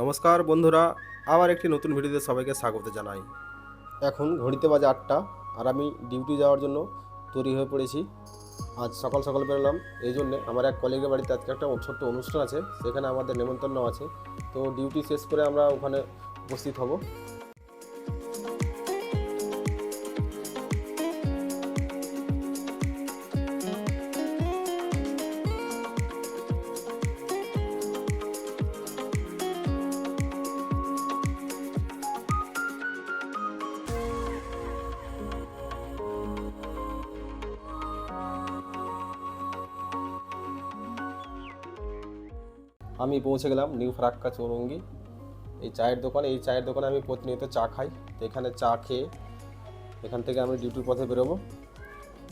নমস্কার বন্ধুরা, আবার একটি নতুন ভিডিওতে সবাইকে স্বাগত জানাই। এখন ঘড়িতে বাজে আটটা, আর আমি ডিউটি যাওয়ার জন্য তৈরি হয়ে পড়েছি। আজ সকাল সকাল বেরোলাম, এই জন্যে আমার এক কলিগের বাড়িতে আজকে একটা ছোট্ট অনুষ্ঠান আছে, সেখানে আমাদের নেমন্তন্ন আছে। তো ডিউটি শেষ করে আমরা ওখানে উপস্থিত হব। আমি পৌঁছে গেলাম নিউ ফারাক্কা চৌরঙ্গি। এই চায়ের দোকানে, এই চায়ের দোকানে আমি প্রতিনিয়ত চা খাই। তো এখানে চা খেয়ে এখান থেকে আমি ডিউটির পথে বেরোবো।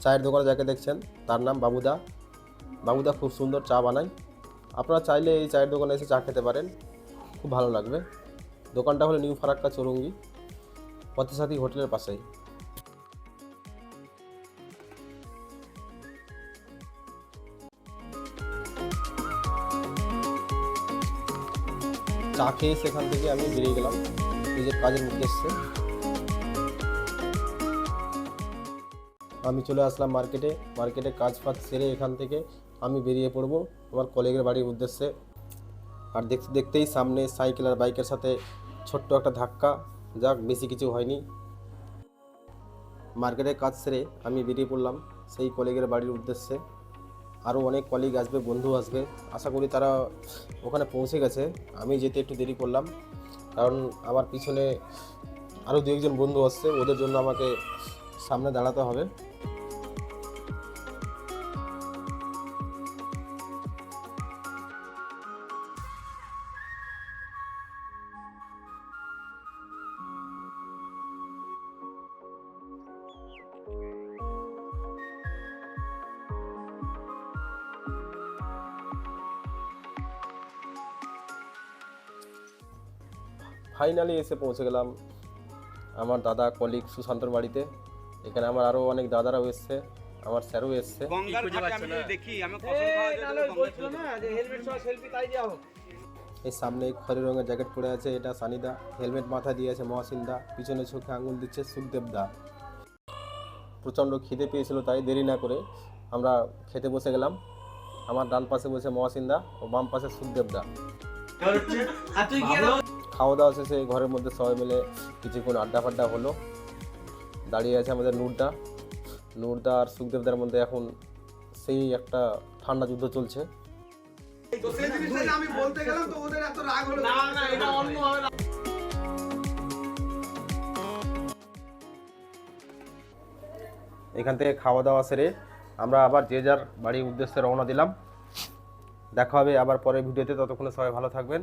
চায়ের দোকানে যাকে দেখছেন, তার নাম বাবুদা। বাবুদা খুব সুন্দর চা বানায়। আপনারা চাইলে এই চায়ের দোকানে এসে চা খেতে পারেন। খুব ভালো লাগবে। দোকানটা হলো নিউ ফারাক্কা চৌরঙ্গি পথসাথী হোটেলের পাশেই। চা খেয়ে সেখান থেকে আমি বেরিয়ে গেলাম। নিজের কাজের উদ্দেশ্যে আমি চলে আসলাম মার্কেটে। মার্কেটে কাজ ফাজ সেরে এখান থেকে আমি বেরিয়ে পড়ব আমার কলিগের বাড়ির উদ্দেশ্যে। আর দেখতে দেখতেই সামনে সাইকেল আর বাইকের সাথে ছোট্ট একটা ধাক্কা। যাক, বেশি কিছু হয়নি। মার্কেটে কাজ সেরে আমি বেরিয়ে পড়লাম সেই কলিগের বাড়ির উদ্দেশ্যে। আরও অনেক কলিগ আসবে, বন্ধু আসবে। আশা করি তারা ওখানে পৌঁছে গেছে। আমি যেতে একটু দেরি করলাম, কারণ আমার পিছনে আরও দু একজন বন্ধু আসছে। ওদের জন্য আমাকে সামনে দাঁড়াতে হবে। ফাইনালি এসে পৌঁছে গেলাম আমার দাদা কলিগ সুশান্তর বাড়িতে। এখানে আমার আরও অনেক দাদারাও এসছে আমার স্যারও এসছে। এই সামনে খয়েরি রঙের জ্যাকেট পরে আছে এটা সানিদা। হেলমেট মাথা দিয়ে আছে মহাসিন দা পিছনে চোখে আঙুল দিচ্ছে সুখদেব দা। প্রচণ্ড খিদে পেয়েছিল তাই দেরি না করে আমরা খেতে বসে গেলাম। আমার ডান পাশে বসে মহাসিন দা ও বাম পাশে সুখদেব দা। খাওয়া দাওয়া শেষে ঘরের মধ্যে সবাই মিলে কিছুক্ষণ আড্ডা ফাড্ডা হলো। দাঁড়িয়ে আছে আমাদের নূরদা। নূরদা আর সুখদেবদার মধ্যে এখন সেই একটা ঠান্ডা যুদ্ধ চলছে। এখান থেকে খাওয়া দাওয়া সেরে আমরা আবার যে যার বাড়ির উদ্দেশ্যে রওনা দিলাম। দেখা হবে আবার পরের ভিডিওতে, ততক্ষণে সবাই ভালো থাকবেন।